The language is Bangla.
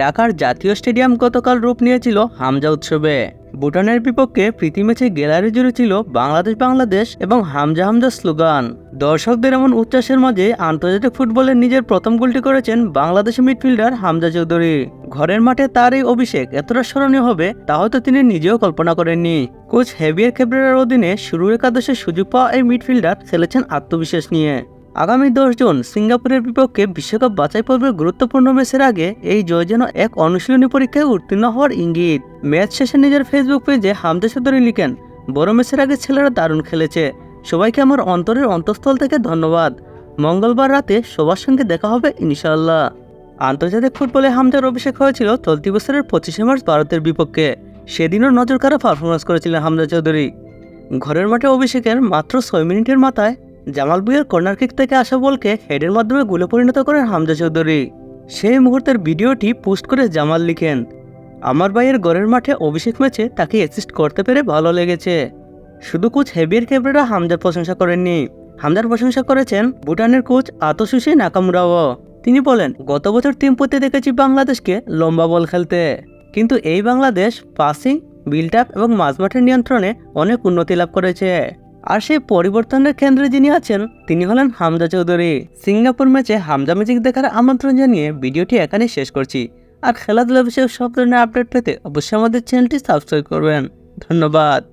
ঢাকার জাতীয় স্টেডিয়াম গতকাল রূপ নিয়েছিল হামজা উৎসবে। ভুটানের বিপক্ষে প্রীতি ম্যাচে গ্যালারি জুড়ে ছিল বাংলাদেশ বাংলাদেশ এবং হামজা হামজা স্লোগান। দর্শকদের এমন উচ্ছ্বাসের মাঝে আন্তর্জাতিক ফুটবলে নিজের প্রথম গোলটি করেছেন বাংলাদেশি মিডফিল্ডার হামজা চৌধুরী। ঘরের মাঠে তার এই অভিষেক এতটা স্মরণীয় হবে তা হয়তো তিনি নিজেও কল্পনা করেননি। কোচ হেভিয়ার খেবরের অধীনে শুরু একাদশে সুযোগ পাওয়া এই মিডফিল্ডার খেলেছেন আত্মবিশ্বাস নিয়ে। আগামী দশ জুন সিঙ্গাপুরের বিপক্ষে বিশ্বকাপ বাছাই পর্বের গুরুত্বপূর্ণ ম্যাচের আগে এই জয় যেন এক অনুশীলনী পরীক্ষায় উত্তীর্ণ হওয়ার ইঙ্গিত। ম্যাচ শেষে নিজের ফেসবুক পেজে হামদা চৌধুরী লিখেন, বড় ম্যাচের আগে ছেলেরা দারুণ খেলেছে। সবাইকে আমার অন্তরের অন্তঃস্থল থেকে ধন্যবাদ। মঙ্গলবার রাতে সবার সঙ্গে দেখা হবে ইনশাআল্লাহ। আন্তর্জাতিক ফুটবলে হামদার অভিষেক হয়েছিল চলতি বছরের পঁচিশে মার্চ ভারতের বিপক্ষে। সেদিনও নজর কাড়া পারফরমেন্স করেছিলেন হামজা চৌধুরী। ঘরের মাঠে অভিষেকের মাত্র ছয় মিনিটের মাথায় জামাল বুয়ের কর্নার কিক থেকে আসা বলকে হেডের মাধ্যমে গোলে পরিণত করেন হামজা চৌধুরী। সেই মুহূর্তের ভিডিওটি পোস্ট করে জামাল লিখেন, আমার ভাইয়ের ঘরের মাঠে অভিষেক ম্যাচে তাকে অ্যাসিস্ট করতে পেরে ভালো লেগেছে। শুধু কোচ হেবিয়ার ক্যাবরেরা হামজার প্রশংসা করেননি। হামজার প্রশংসা করেছেন ভুটানের কোচ আতসুশি নাকামুরাও তিনি বলেন, গত বছর তিনপতি দেখেছি বাংলাদেশকে লম্বা বল খেলতে। কিন্তু এই বাংলাদেশ পাসিং বিল্ড আপ এবং মাঝমাঠের নিয়ন্ত্রণে অনেক উন্নতি লাভ করেছে। আর সেই পরিবর্তনের কেন্দ্রে যিনি আছেন, তিনি হলেন হামজা চৌধুরী। সিঙ্গাপুর ম্যাচে হামজা ম্যাজিক দেখার আমন্ত্রণ জানিয়ে ভিডিওটি এখানেই শেষ করছি। আর খেলাধুলা বিষয়ক সব ধরনের আপডেট পেতে অবশ্যই আমাদের চ্যানেলটি সাবস্ক্রাইব করবেন। ধন্যবাদ।